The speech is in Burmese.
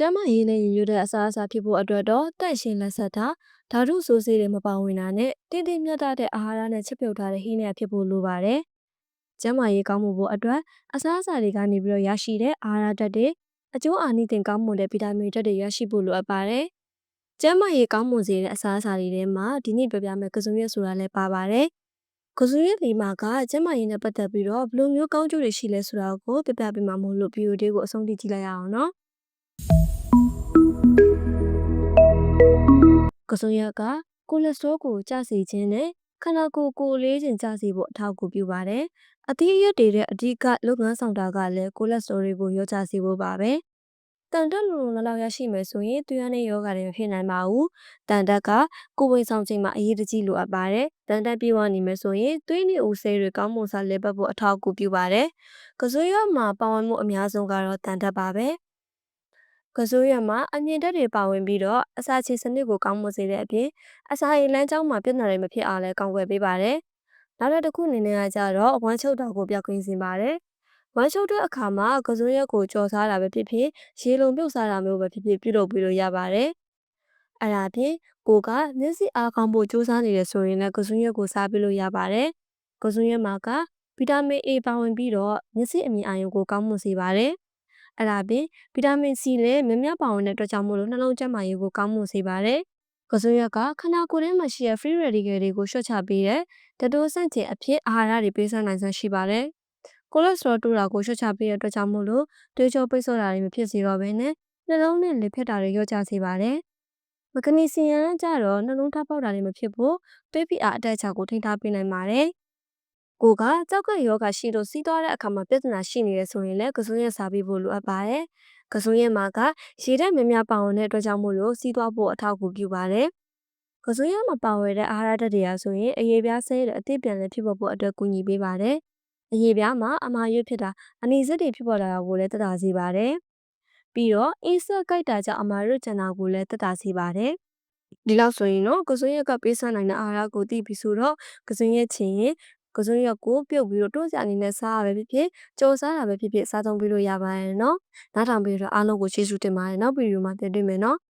ကျန်းမာရေးနဲ့ညီညွတ်တဲ့အစားအစာဖြစ်ဖို့အတွက်တော့တန့်ရှင်းလက်ဆက်တာဓာတုဆိုးဆေးတွေမပါဝင်တာနဲ့တင်းတင်းမြတ်တဲ့အာဟာရနဲ့ချက်ပြုတ်ထားတဲ့ဟင်းတွေဖြစ်ဖို့လိုပါတယ်။ကျန်းမာရေးကောင်းမှုဖို့အတွက်အစားအစာတွေကနေပြီးတော့ရရှိတဲ့အာဟာရဓာတ်တွေအကျိုးအာနိသင်ကောင်းမွန်တဲ့ဗီတာမင်ဓာတ်တွေရရှိဖို့လိုအပ်ပါတယ်။ကျန်းမာရေးကောင်းမွန်စေတဲ့အစားအစာတွေထဲမှာဒီနေ့ပြောပြမယ့်ကစုံရက်ဆိုတာလည်းပါပါတယ်။ကစုံရက်ဒီမှာကကျန်းမာရေးနဲ့ပတ်သက်ပြီးတော့ဘယ်လိုမျိုးကောင်းကျိုးတွေရှိလဲဆိုတာကိုပြပြပေးမှာမို့လို့ဗီဒီယိုလေးကိုအဆုံးထိကြည့်လိုက်ရအောင်နော်။ ကစုံရက်ကကိုလက်စထရောကိုကျစေခြင်းနဲ့ခန္ဓာကိုယ်ကိုယ်လေးခြင်းကျစေဖို့အထောက်အကူပြုပါတယ်။အသီးအရွက်တွေရဲ့အဓိကလုပ်ငန်းဆောင်တာကလည်းကိုလက်စထရောတွေကိုရောကျစေဖို့ပါပဲ။တန်တက်လုံလုံလောက်ရရှိမယ်ဆိုရင်သွေးရတဲ့ယောဂတွေမဖြစ်နိုင်ပါဘူး။တန်တက်ကကိုယ်ဝင်ဆောင်ခြင်းမှာအရေးတကြီးလိုအပ်ပါတယ်။တန်တက်ပြေဝနေမယ်ဆိုရင်သွေးနဲ့ဦးဆေးတွေကောင်းမွန်စွာလည်ပတ်ဖို့အထောက်အကူပြုပါတယ်။ကစွေးရမှာပါဝင်မှုအများဆုံးကတော့တန်တက်ပါပဲ။ ကစိုးရမှာအမြင့်တက်တွေပါဝင်ပြီးတော့အစာချေစနစ်ကိုကောင်းမွန်စေတဲ့အပြင်အစာရည်လမ်းကြောင်းမှာပြဿနာတွေမဖြစ်အောင်လဲကာကွယ်ပေးပါတယ်။နောက်တစ်ခုအနေနဲ့ကကြတော့ဝမ်းချုပ်တာကိုပြောက်ကင်းစေပါတယ်။ဝမ်းချုပ်တဲ့အခါမှာကစိုးရက်ကိုကြော်စားတာပဲဖြစ်ဖြစ်ရေလုံပြုတ်စားတာမျိုးပဲဖြစ်ဖြစ်ပြုလုပ်ပြီးလို့ရပါတယ်။အဲ့ဒါပြင်ကိုကမျက်စိအားကောင်းဖို့စူးစမ်းနေတယ်ဆိုရင်လည်းကစိုးရက်ကိုစားပြီးလို့ရပါတယ်။ကစိုးရက်မှာကဗီတာမင် A ပါဝင်ပြီးတော့မျက်စိအမြင်အာရုံကိုကောင်းမွန်စေပါတယ်။ အဲ့ဒါပြင်ဗီတာမင်စီလည်းများများပါဝင်တဲ့အတွက်ကြောင့်မို့လို့နှလုံးကျန်းမာရေးကိုကောင်းမွန်စေပါတယ်။ကစွရက်ကခန္ဓာကိုယ်ထဲမှာရှိတဲ့ free radical တွေကိုရှော့ချပေးတဲ့တတိုးဆန့်ကျင်အဖြစ်အာဟာရတွေပေးစွမ်းနိုင်စွမ်းရှိပါတယ်။ကိုလက်စထရောတိုးတာကိုရှော့ချပေးတဲ့အတွက်ကြောင့်မို့လို့တွေးကြောပိတ်ဆို့တာတွေမဖြစ်စေတော့ဘဲနဲ့နှလုံးနဲ့လေဖြတ်တာတွေလျော့ကျစေပါတယ်။မဂနီဆီယမ်ကျတော့နှလုံးသားပေါက်တာတွေမဖြစ်ဖို့သွေးဖိအားအတက်အချကိုထိန်းထားပေးနိုင်ပါတယ်။ ကိုကကြောက်ကယောဂရှိလို့စီးသွားတဲ့အခါမှာပြဿနာရှိနေရဆိုရင်လည်းကစုံရက်စားပြီးဖို့လိုအပ်ပါတယ်။ကစုံရက်မှာကရေဓာတ်များများပါဝင်တဲ့အတွက်ကြောင့်မို့လို့စီးသွားဖို့အထောက်အကူပြုပါတယ်။ကစုံရက်မှာပါဝင်တဲ့အာဟာရဓာတ်တွေရာဆိုရင်အရေးပြားဆဲတဲ့အသည့်ပြန်လည်ဖြစ်ပေါ်ဖို့အတွက်ကူညီပေးပါတယ်။အရေးပြားမှာအမာရွတ်ဖြစ်တာအနီစက်တွေဖြစ်ပေါ်လာတာကိုလည်းတက်တာစေပါတယ်။ပြီးတော့အင်းဆက်ကြိုက်တာကြောင့်အမာရွတ်ကျန်တာကိုလည်းတက်တာစေပါတယ်။ဒီလောက်ဆိုရင်တော့ကစွန်ရက်ကပေးဆန်းနိုင်တဲ့အာဟာရကိုသိပြီဆိုတော့ကစွန်ရက်ချင်းရင် ကစွန်းရက်ကိုပြုတ်ပြီးတော့တွန်းစရာအနေနဲ့စားရပဲဖြစ်ဖြစ်ကြော်စားတာပဲဖြစ်ဖြစ်စားသုံးပြီးလို့ရပါတယ်နော်။နားထောင်ပြီးတော့အားလုံးကိုကျေးဇူးတင်ပါတယ်။နောက်ဗီဒီယိုမှာပြန်တွေ့မယ်နော်။